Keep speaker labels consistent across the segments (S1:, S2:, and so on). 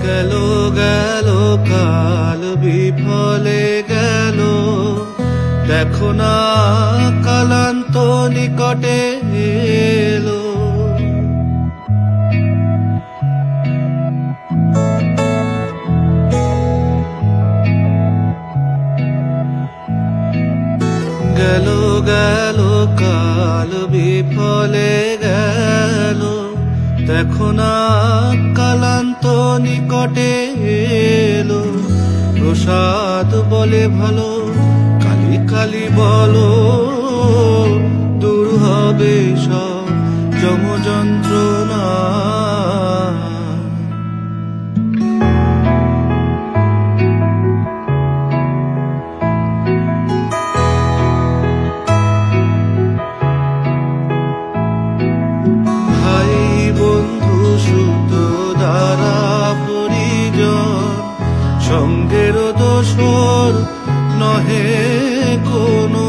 S1: গেল গেল, কাল বিফলে গেল। দেখো না, কালান্ত নিকটে এলো। গেল গেল, কাল বিফলে গেল। দেখো না, কালান্ত প্রসাদ বলে ভালো কালি কালি বলো দূর হবে সব যম নহে কোনো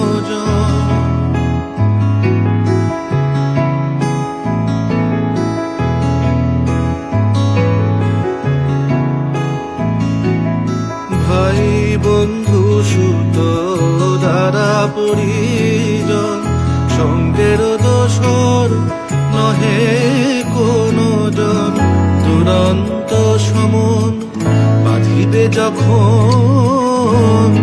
S1: ভাই বন্ধু সুত দ্বারা পরিজন, সঙ্গের দোষর নহে কোনো জন দুরন্ত সমন বাঁধিবে যখন